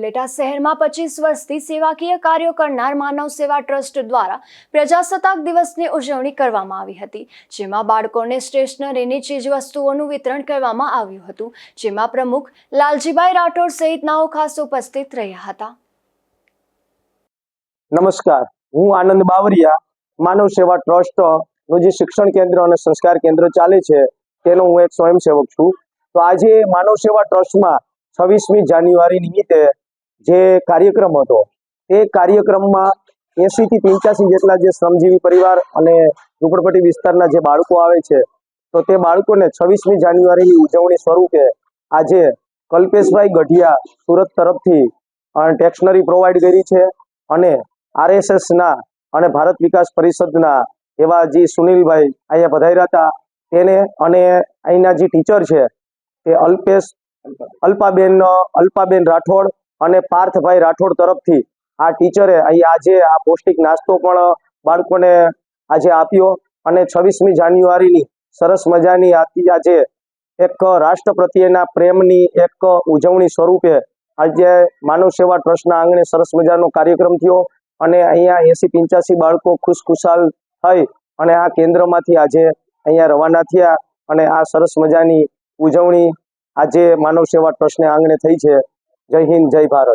ઉપલેટા શહેરમાં પચીસ વર્ષથી સેવાકીય કાર્યો કરનાર માનવ સેવા ટ્રસ્ટ દ્વારા પ્રજાસત્તાક દિવસની ઉજવણી કરવામાં આવી હતી, જેમાં બાળકોને સ્ટેશનરીની ચીજવસ્તુઓનું વિતરણ કરવામાં આવ્યું હતું, જેમાં પ્રમુખ લાલજીભાઈ રાઠોડ સહિતનાઓ ખાસ ઉપસ્થિત રહ્યા હતા. નમસ્કાર, હું આનંદ બાવરિયા, માનવ સેવા ટ્રસ્ટ, નું જે શિક્ષણ કેન્દ્ર અને સંસ્કાર કેન્દ્ર ચાલે છે, તેનો હું એક સ્વયંસેવક છું. તો આજે માનવ સેવા ટ્રસ્ટમાં છવ્વીસમી જાન્યુઆરી નિમિત્તે જે કાર્યક્રમ હતો તે કાર્યક્રમમાં એસી થી પંચ્યાસી જેટલા જે શ્રમજીવી પરિવાર અને ઝૂંપડપટ્ટી વિસ્તારના જે બાળકો આવે છે, તો તે બાળકોને છવ્વીસમી જાન્યુઆરીની ઉજવણી સ્વરૂપે આજે કલ્પેશભાઈ ગઢિયા સુરત તરફથી ટેક્સનરી પ્રોવાઈડ કરી છે અને આરએસએસના અને ભારત વિકાસ પરિષદના એવા જે સુનિલભાઈ અહીંયા પધાર્યા હતા, તેને અને અહીંના જે ટીચર છે, તે અલ્પેશ અલ્પાબેન અલ્પાબેન રાઠોડ અને પાર્થભાઈ રાઠોડ તરફથી આ ટીચરે અહીં આજે આ પૌષ્ટિક નાસ્તો પણ બાળકોને આજે આપ્યો અને છવ્વીસમી જાન્યુઆરીની સરસ મજાની આજે એક રાષ્ટ્ર પ્રત્યેના પ્રેમની એક ઉજવણી સ્વરૂપે આજે માનવ સેવા ટ્રસ્ટના આંગણે સરસ મજાનો કાર્યક્રમ થયો અને અહીંયા એસી પંચ્યાસી બાળકો ખુશખુશાલ થઈ અને આ કેન્દ્રમાંથી આજે અહીંયા રવાના થયા અને આ સરસ મજાની ઉજવણી આજે માનવ સેવા ટ્રસ્ટને આંગણે થઈ છે. જય હિન્દ જય ભારત